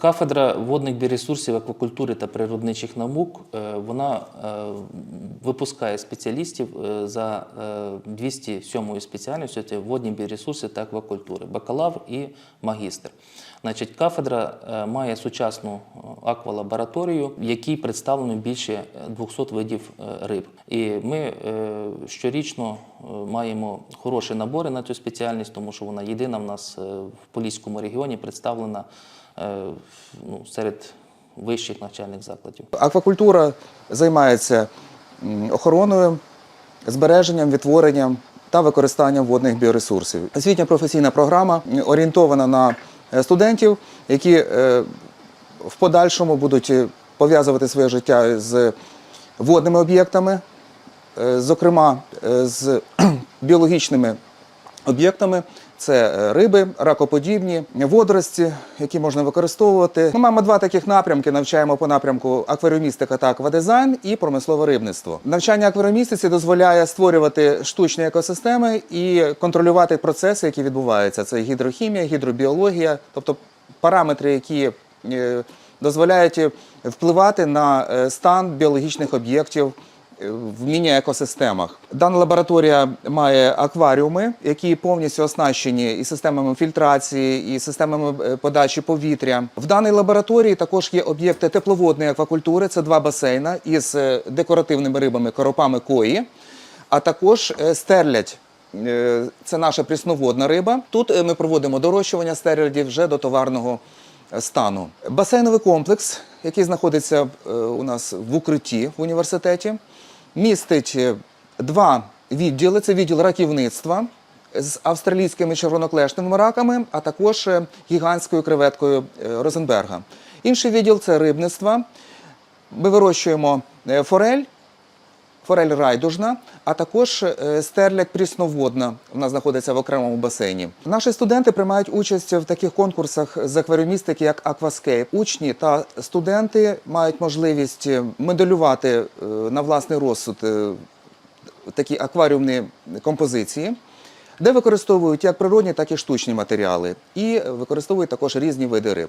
Кафедра водних біоресурсів, аквакультури та природничих наук е, вона е, випускає спеціалістів е, за е, 207 спеціальністю водні біоресурси та аквакультури, бакалавр і магістр. Значить, кафедра е, має сучасну е, аквалабораторію, в якій представлено більше 200 видів е, риб. І ми щорічно маємо хороші набори на цю спеціальність, тому що вона єдина в нас в Поліському регіоні представлена ну, серед вищих навчальних закладів. Аквакультура займається охороною, збереженням, відтворенням та використанням водних біоресурсів. Освітня професійна програма орієнтована на студентів, які е, в подальшому будуть е, пов'язувати своє життя з водними об'єктами, е, зокрема е, з біологічними об'єктами. Це е, риби, ракоподібні, водорості, які можна використовувати. Ми маємо два таких напрямки: навчаємо по напрямку акваріумістика та аквадизайн і промислове рибництво. Навчання акваріумістиці дозволяє створювати штучні екосистеми і контролювати процеси, які відбуваються. Це гідрохімія, гідробіологія, тобто параметри, які е, дозволяють впливати на е, стан біологічних об'єктів е, в міні-екосистемах. Дана лабораторія має акваріуми, які повністю оснащені і системами фільтрації, і системами е, подачі повітря. В даній лабораторії також є об'єкти тепловодної аквакультури. Це два басейна із е, декоративними рибами, коропами кої, а також е, стерлядь. Е, Це наша прісноводна риба. Тут ми проводимо дорощування стерлядів вже до товарного стану. Басейновий комплекс, який знаходиться у нас в укритті в університеті, містить е, два відділи: це відділ раківництва з австралійськими червоноклешними раками, а також е, гігантською креветкою е, Розенберга. Інший відділ це рибництва. Ми вирощуємо форель, форель райдужна, а також е, стерляк прісноводна. Вона знаходиться в окремому басейні. Наші студенти приймають участь в таких конкурсах з акваріумістики, як Aquascape. Учні та студенти мають можливість е, моделювати е, на власний розсуд такі акваріумні композиції. Де використовують як природні, так і штучні матеріали, і використовують також різні види риб.